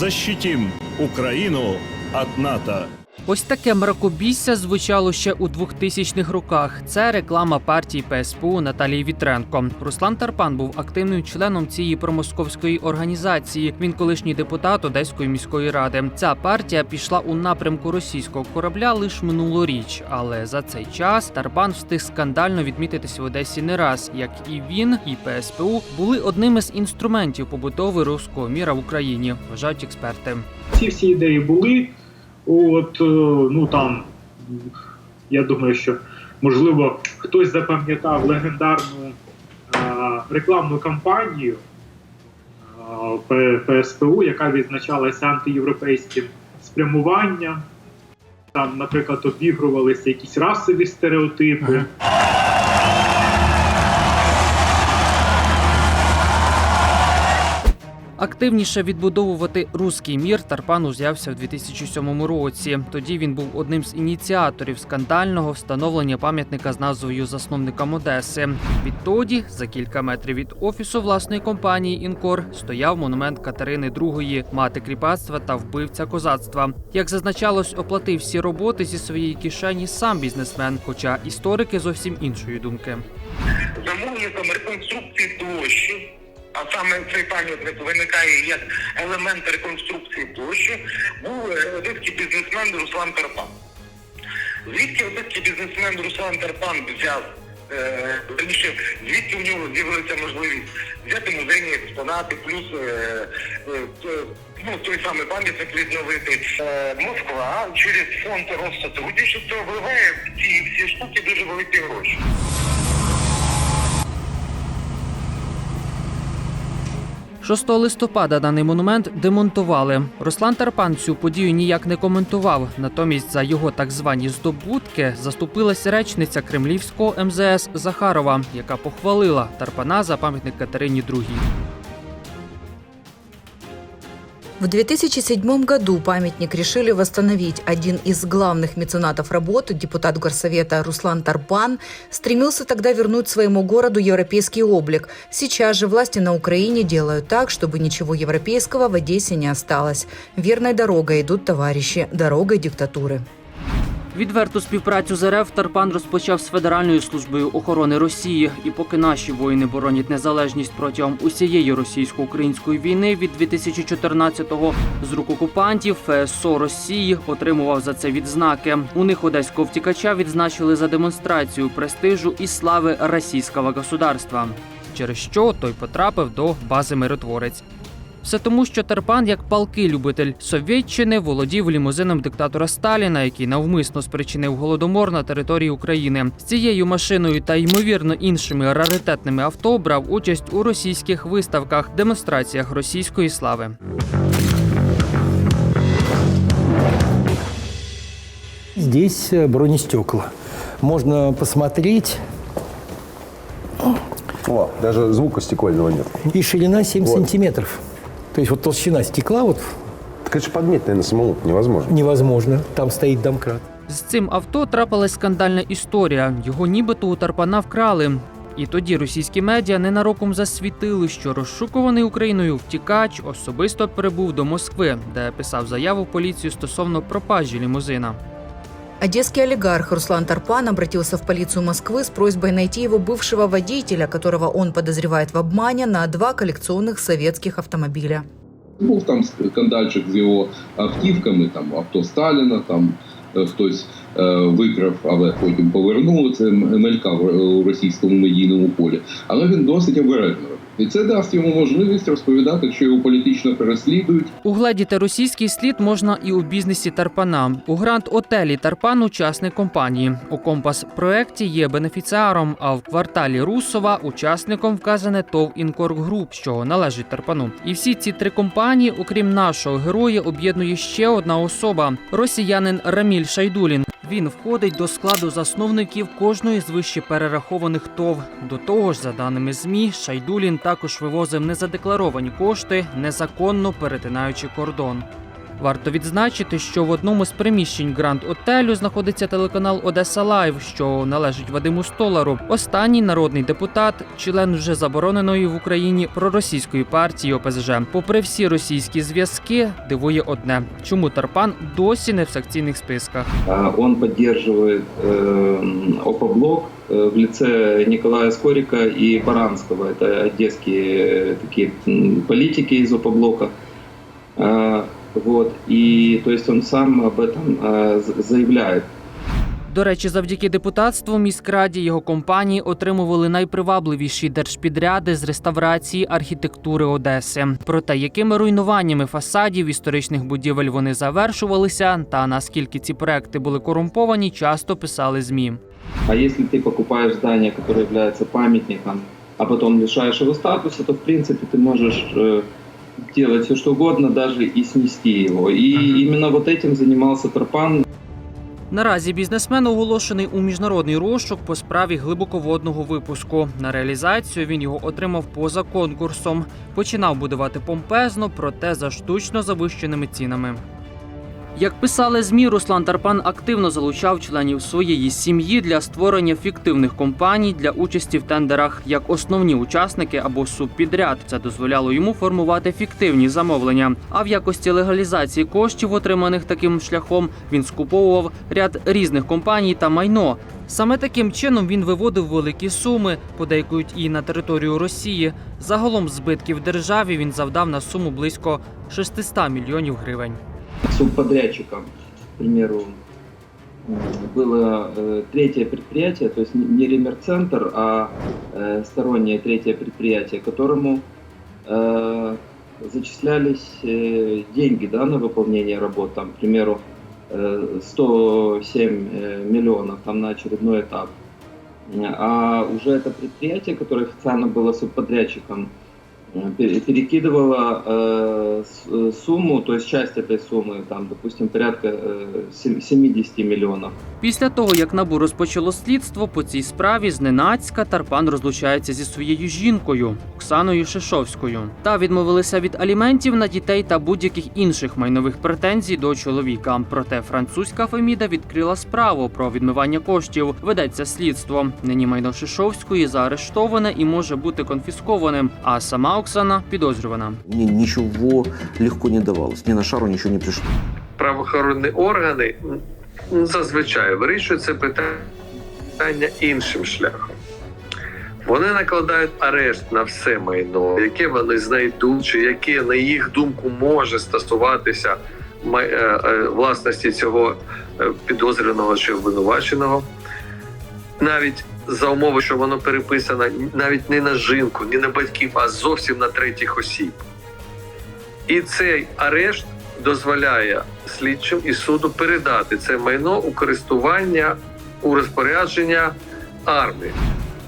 Защитим Украину от НАТО. Ось таке мракобісся звучало ще у 2000-х роках. Це реклама партії ПСПУ Наталії Вітренко. Руслан Тарпан був активним членом цієї промосковської організації. Він колишній депутат Одеської міської ради. Ця партія пішла у напрямку російського корабля лише минулоріч, але за цей час Тарпан встиг скандально відмітитися в Одесі не раз, як і він, і ПСПУ були одними з інструментів побудови руського міра в Україні, вважають експерти. ці всі ідеї були. От е, ну там я думаю, що можливо хтось запам'ятав легендарну а, рекламну кампанію а, ПСПУ, яка відзначалася антиєвропейським спрямуванням. Там, наприклад, обігрувалися якісь расові стереотипи. Активніше відбудовувати руський мір Тарпан узявся в 2007 році. Тоді він був одним з ініціаторів скандального встановлення пам'ятника з назвою засновникам Одеси. Відтоді, за кілька метрів від офісу власної компанії Інкор, стояв монумент Катерини II, мати кріпацтва та вбивця козацтва. Як зазначалось, оплатив всі роботи зі своєї кишені сам бізнесмен, хоча історики зовсім іншої думки. замовником реконструкції площі, а саме цей пам'ятник виникає як елемент реконструкції площі, був е, бізнесмен Руслан Карпан. Звідки одеський бізнесмен Руслан Карпан взяв, е, раніше, звідки в нього з'явилася можливість взяти музейні експонати, плюс е, ну, той самий пам'ятник відновити. Москва через фонд Россотрудничества вливає в ці всі штуки дуже великі гроші. 6 листопада даний монумент демонтували. Руслан Тарпан цю подію ніяк не коментував. Натомість за його так звані здобутки заступилась речниця кремлівського МЗС Захарова, яка похвалила Тарпана за пам'ятник Катерині II. В 2007 году памятник решили восстановить. Один из главных меценатов работы, депутат Горсовета Руслан Тарпан, стремился тогда вернуть своему городу европейский облик. Сейчас же власти на Украине делают так, чтобы ничего европейского в Одессе не осталось. Верной дорогой идут товарищи, дорогой диктатуры. Відверту співпрацю з РФ Тарпан розпочав з Федеральною службою охорони Росії. І поки наші воїни боронять незалежність протягом усієї російсько-української війни від 2014-го з рук окупантів ФСО Росії отримував за це відзнаки. У них одеського втікача відзначили за демонстрацію престижу і слави російського государства, через що той потрапив до бази миротворець. Все тому, що Тарпан, як палкий любитель Совєтщини, володів лімузином диктатора Сталіна, який навмисно спричинив голодомор на території України. З цією машиною та ймовірно іншими раритетними авто брав участь у російських виставках, демонстраціях російської слави. Здесь бронестекла. Можно посмотреть. О, даже звука стекольного нет. И ширина 7 Вот. сантиметров. То есть вот толщина стекла вот Так это же подметь, наверное, самому невозможно. невозможно. Там стоит домкрат. З цим авто трапилась скандальна історія. Його нібито у Тарпана вкрали. І тоді російські медіа ненароком засвітили, що розшукуваний Україною втікач особисто прибув до Москви, де писав заяву в поліцію стосовно пропажі лімузина. Одесский олигарх Руслан Тарпан обратился в полицию Москвы с просьбой найти его бывшего водителя, которого он подозревает в обмане на два коллекционных советских автомобиля. Був там скандальчик з його автівками, там авто Сталіна, там е, хтось е, викрав, але потім повернув. Це м- мелькав у російському медійному полі. Але він досить обережно. І це дасть йому можливість розповідати, що його політично переслідують, Угледіти російський слід можна і у бізнесі Тарпана. У гранд отелі Тарпан учасник компанії. У компас проекті є бенефіціаром, а в кварталі Русова учасником вказане ТОВ Груп, що належить Тарпану. І всі ці три компанії, окрім нашого героя, об'єднує ще одна особа росіянин Раміль Шайдулін. Він входить до складу засновників кожної з вище перерахованих ТОВ. До того ж, за даними ЗМІ, Шайдулін також вивозив незадекларовані кошти, незаконно перетинаючи кордон. Варто відзначити, що в одному з приміщень Гранд Отелю знаходиться телеканал Одеса Лайв, що належить Вадиму Столару. Останній народний депутат, член вже забороненої в Україні проросійської партії ОПЗЖ. Попри всі російські зв'язки, дивує одне: чому Тарпан досі не в санкційних списках. А, Он поддерживает э, ОПОБЛОК э, в лице Николая Скорика и Баранского. Это одесские э, такие м, политики из ОПОБЛОКа. А, Вот. И то есть он сам об этом а, з- заявляет. До речі, завдяки депутатству міськраді його компанії отримували найпривабливіші держпідряди з реставрації архітектури Одеси. Проте якими руйнуваннями фасадів історичних будівель вони завершувалися, та наскільки ці проекти були корумповані, часто писали змі. А если ты покупаешь здание, которое является памятником, а потом лишаешь его статуса, то в принципе ты можешь э, делать все что угодно, даже и снести его. И именно вот этим занимался Тарпан. Наразі бізнесмен оголошений у міжнародний розшук по справі глибоководного випуску. На реалізацію він його отримав поза конкурсом. Починав будувати помпезно, проте за штучно завищеними цінами. Як писали ЗМІ, Руслан Тарпан активно залучав членів своєї сім'ї для створення фіктивних компаній для участі в тендерах як основні учасники або субпідряд. Це дозволяло йому формувати фіктивні замовлення. А в якості легалізації коштів, отриманих таким шляхом, він скуповував ряд різних компаній та майно. Саме таким чином він виводив великі суми, подейкують і на територію Росії. Загалом збитків державі він завдав на суму близько 600 мільйонів гривень. Субподрядчиком, к примеру, было э, третье предприятие, то есть не- Ремер-центр, а э, стороннее третье предприятие, которому э, зачислялись э, деньги да, на выполнение работ, там, к примеру, э, 107 э, миллионов там, на очередной этап. А уже это предприятие, которое официально было субподрядчиком, перекидывала э, с- э, сумму, то есть часть этой суммы, там, допустим, порядка э, сем- 70 миллионов. Після того, як набу розпочало слідство по цій справі, зненацька Тарпан розлучається зі своєю жінкою Оксаною Шишовською та відмовилися від аліментів на дітей та будь-яких інших майнових претензій до чоловіка. Проте французька Феміда відкрила справу про відмивання коштів. Ведеться слідство. Нині майно Шишовської заарештоване і може бути конфіскованим. А сама Оксана підозрювана. Мне ничего легко не давалось, мне на шару ничего не пришло. правоохоронні органи зазвичай вирішують це питання іншим шляхом. Вони накладають арешт на все майно, яке вони знайдуть, чи яке, на їх думку, може стосуватися е, е, власності цього е, підозрюваного чи обвинуваченого. Навіть за умови, що воно переписано навіть не на жінку, не на батьків, а зовсім на третіх осіб. І цей арешт дозволяє слідчим і суду передати це майно у користування у розпорядження армії.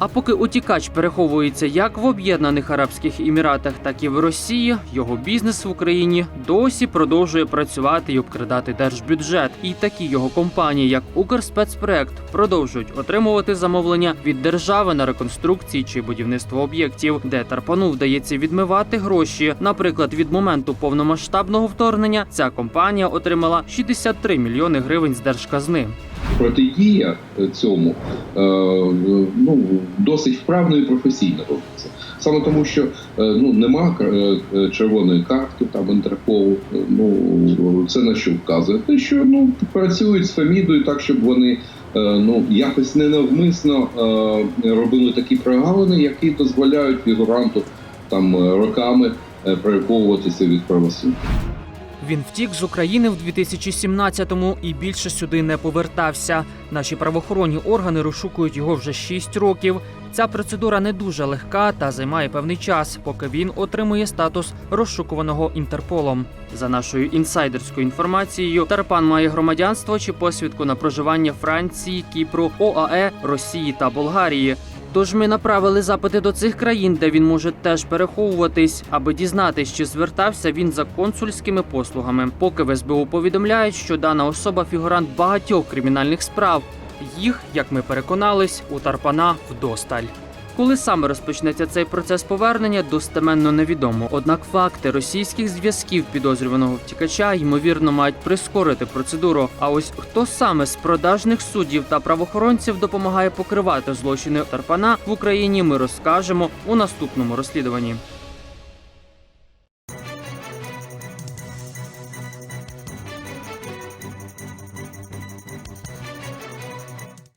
А поки утікач переховується як в Об'єднаних Арабських Еміратах, так і в Росії, його бізнес в Україні досі продовжує працювати і обкрадати держбюджет. І такі його компанії, як Укрспецпроект, продовжують отримувати замовлення від держави на реконструкції чи будівництво об'єктів, де Тарпану вдається відмивати гроші. Наприклад, від моменту повномасштабного вторгнення ця компанія отримала 63 мільйони гривень з держказни. Протидія е, цьому е, ну, досить вправно і професійно робиться. Саме тому, що е, ну нема червоної картки там Інтерполу. Ну це на що вказує? Те, що ну працюють з Фемідою так, щоб вони ну якось ненавмисно робили такі прогалини, які дозволяють фігуранту там роками переховуватися від правосуддя. Він втік з України в 2017-му і більше сюди не повертався. Наші правоохоронні органи розшукують його вже 6 років. Ця процедура не дуже легка та займає певний час, поки він отримує статус розшукуваного Інтерполом. За нашою інсайдерською інформацією, Тарпан має громадянство чи посвідку на проживання Франції, Кіпру, ОАЕ, Росії та Болгарії. Тож ми направили запити до цих країн, де він може теж переховуватись, аби дізнатись, чи звертався він за консульськими послугами. Поки в СБУ повідомляють, що дана особа фігурант багатьох кримінальних справ. Їх, як ми переконались, у Тарпана вдосталь. Коли саме розпочнеться цей процес повернення, достеменно невідомо. Однак факти російських зв'язків підозрюваного втікача ймовірно мають прискорити процедуру. А ось хто саме з продажних суддів та правоохоронців допомагає покривати злочини Тарпана в Україні, ми розкажемо у наступному розслідуванні.